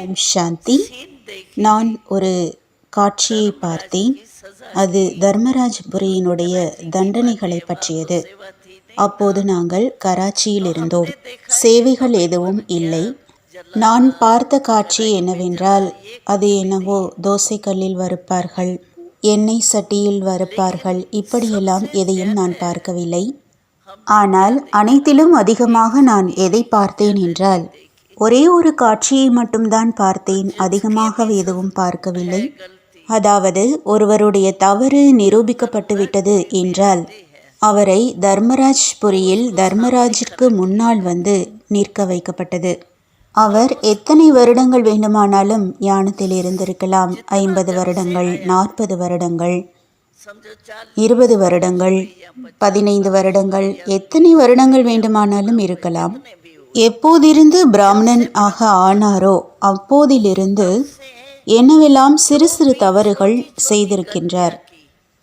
ஓம் சாந்தி. நான் ஒரு காட்சியை பார்த்தேன். அது தர்மராஜபுரியினுடைய தண்டனைகளை பற்றியது. அப்போது நாங்கள் கராச்சியில் இருந்தோம். சேவைகள் எதுவும் இல்லை. நான் பார்த்த காட்சி என்னவென்றால் அது என்னவோ தோசைக்கல்லில் வறுப்பார்கள் எண்ணெய் சட்டியில் வறுப்பார்கள். இப்படியெல்லாம் எதையும் நான் பார்க்கவில்லை. ஆனால் அனைத்திலும் அதிகமாக நான் எதை பார்த்தேன் என்றால் ஒரே ஒரு காட்சியை மட்டும்தான் பார்த்தேன். அதிகமாக எதுவும் பார்க்கவில்லை. அதாவது ஒருவருடைய தவறு நிரூபிக்கப்பட்டு விட்டது என்றால் அவரை தர்மராஜ் புரியில் தர்மராஜிற்கு முன்னால் வந்து நிற்க வைக்கப்பட்டது. அவர் எத்தனை வருடங்கள் வேண்டுமானாலும் ஞானத்தில் இருந்திருக்கலாம். ஐம்பது வருடங்கள் நாற்பது வருடங்கள் இருபது வருடங்கள் பதினைந்து வருடங்கள் எத்தனை வருடங்கள் வேண்டுமானாலும் இருக்கலாம். எப்போதிருந்து பிராமணன் ஆக ஆனாரோ அப்போதிலிருந்து என்னவெல்லாம் சிறு சிறு தவறுகள் செய்திருக்கின்றார்.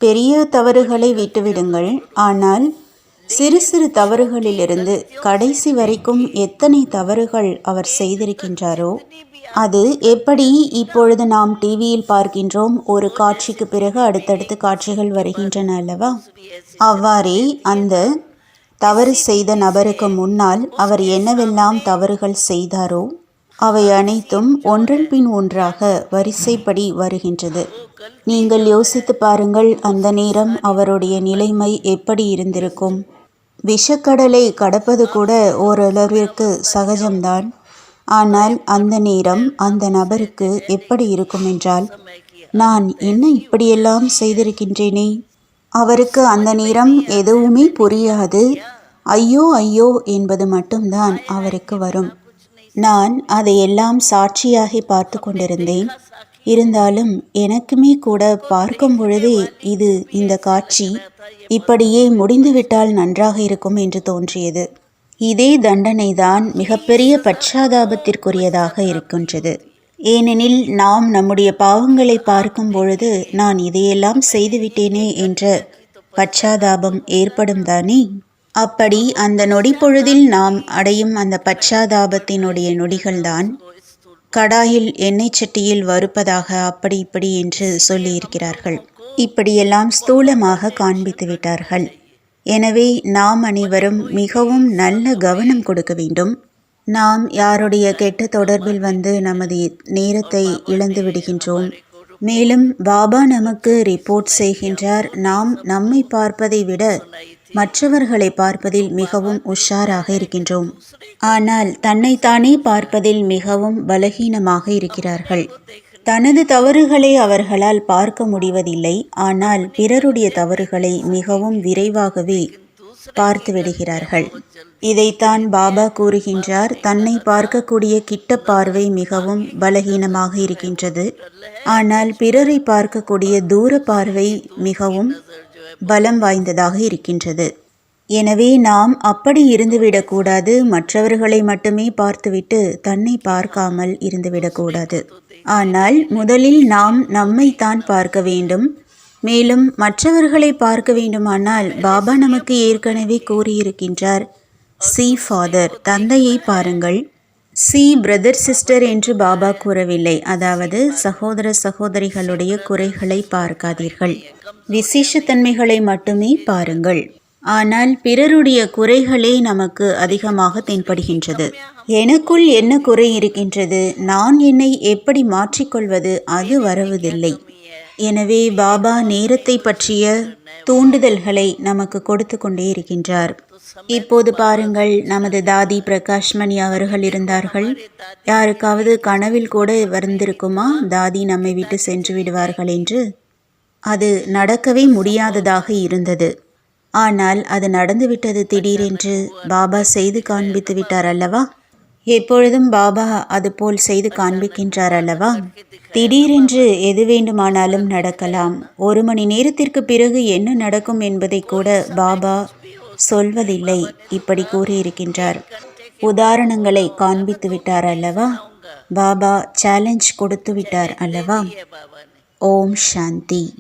பெரிய தவறுகளை விட்டுவிடுங்கள். ஆனால் சிறு சிறு தவறுகளிலிருந்து கடைசி வரைக்கும் எத்தனை தவறுகள் அவர் செய்திருக்கின்றாரோ அது எப்படி இப்பொழுது நாம் டிவியில் பார்க்கின்றோம் ஒரு காட்சிக்கு பிறகு அடுத்தடுத்து காட்சிகள் வருகின்றன அல்லவா? அவ்வாறே அந்த தவறு செய்த நபருக்கு முன்னால் அவர் என்னவெல்லாம் தவறுகள் செய்தாரோ அவை அனைத்தும் ஒன்றன் பின் ஒன்றாக வரிசைப்படி வருகின்றது. நீங்கள் யோசித்து பாருங்கள் அந்த நேரம் அவருடைய நிலைமை எப்படி இருந்திருக்கும்? விஷக்கடலை கடப்பது கூட ஓரளவிற்கு சகஜம்தான். ஆனால் அந்த நேரம் அந்த நபருக்கு எப்படி இருக்கும் என்றால் நான் என்ன இப்படியெல்லாம் செய்திருக்கின்றேனே? அவருக்கு அந்த நேரம் எதுவுமே புரியாது. ஐயோ ஐயோ என்பது மட்டும்தான் அவருக்கு வரும். நான் அதையெல்லாம் சாட்சியாகி பார்த்து கொண்டிருந்தேன். இருந்தாலும் எனக்குமே கூட பார்க்கும் பொழுதே இது இந்த காட்சி இப்படியே முடிந்துவிட்டால் நன்றாக இருக்கும் என்று தோன்றியது. இதே தண்டனைதான் மிகப்பெரிய பச்சாதாபத்திற்குரியதாக இருக்கின்றது. ஏனெனில் நாம் நம்முடைய பாவங்களை பார்க்கும் பொழுது நான் இதையெல்லாம் செய்துவிட்டேனே என்ற பச்சாதாபம் ஏற்படும் தானே? அப்படி அந்த நொடி பொழுதில் நாம் அடையும் அந்த பச்சாதாபத்தினுடைய நொடிகள்தான் கடாயில் எண்ணெய் சட்டியில் வறுப்பதாக அப்படி இப்படி என்று சொல்லியிருக்கிறார்கள். இப்படியெல்லாம் ஸ்தூலமாக காண்பித்து விட்டார்கள். எனவே நாம் அனைவரும் மிகவும் நல்ல கவனம் கொடுக்க வேண்டும். நாம் யாருடைய கெட்ட தொடர்பில் வந்து நமது நேரத்தை இழந்து விடுகின்றோம். மேலும் பாபா நமக்கு ரிப்போர்ட் செய்கின்றார். நாம் நம்மை பார்ப்பதை விட மற்றவர்களை பார்ப்பதில் மிகவும் உஷாராக இருக்கின்றோம். ஆனால் தன்னைத்தானே பார்ப்பதில் மிகவும் பலகீனமாக இருக்கிறார்கள். தனது தவறுகளை அவர்களால் பார்க்க முடிவதில்லை. ஆனால் பிறருடைய தவறுகளை மிகவும் விரைவாகவே பார்த்து விடுகிறார்கள். இதைத்தான் பாபா கூறுகின்றார். தன்னை பார்க்கக்கூடிய கிட்ட பார்வை மிகவும் பலகீனமாக இருக்கின்றது. ஆனால் பிறரை பார்க்கக்கூடிய தூர பார்வை மிகவும் பலம் வாய்ந்ததாக இருக்கின்றது. எனவே நாம் அப்படி இருந்துவிடக்கூடாது மற்றவர்களை மட்டுமே பார்த்துவிட்டு தன்னை பார்க்காமல் இருந்துவிடக்கூடாது. ஆனால் முதலில் நாம் நம்மைத்தான் பார்க்க வேண்டும். மேலும் மற்றவர்களை பார்க்க வேண்டுமானால் பாபா நமக்கு ஏற்கனவே கூறியிருக்கின்றார் சி ஃபாதர் தந்தையை பாருங்கள். சி பிரதர் சிஸ்டர் என்று பாபா கூறவில்லை. அதாவது சகோதர சகோதரிகளுடைய குறைகளை பார்க்காதீர்கள். விசேஷத்தன்மைகளை மட்டுமே பாருங்கள். ஆனால் பிறருடைய குறைகளே நமக்கு அதிகமாக தென்படுகின்றது. எனக்குள் என்ன குறை இருக்கின்றது? நான் என்னை எப்படி மாற்றிக்கொள்வது? அது வருவதில்லை. எனவே பாபா நேரத்தை பற்றிய தூண்டுதல்களை நமக்கு கொடுத்து கொண்டே இருக்கின்றார். இப்போது பாருங்கள் நமது தாதி பிரகாஷ்மணி அவர்கள் இருந்தார்கள். யாருக்காவது கனவில் கூட வந்திருக்குமா? தாதி நம்மை விட்டு சென்று விடுவார்கள் என்று. அது நடக்கவே முடியாததாக இருந்தது. ஆனால் அது நடந்துவிட்டது திடீரென்று பாபா செய்து காண்பித்து விட்டார் அல்லவா? எப்பொழுதும் பாபா அதுபோல் செய்து காண்பிக்கின்றார் அல்லவா? திடீரென்று எது வேண்டுமானாலும் நடக்கலாம். ஒரு மணி நேரத்திற்கு பிறகு என்ன நடக்கும் என்பதை கூட பாபா சொல்வதில்லை. இப்படி கூறியிருக்கின்றார். உதாரணங்களை காண்பித்து விட்டார் அல்லவா? பாபா சேலஞ்ச் கொடுத்து விட்டார் அல்லவா? ஓம் சாந்தி.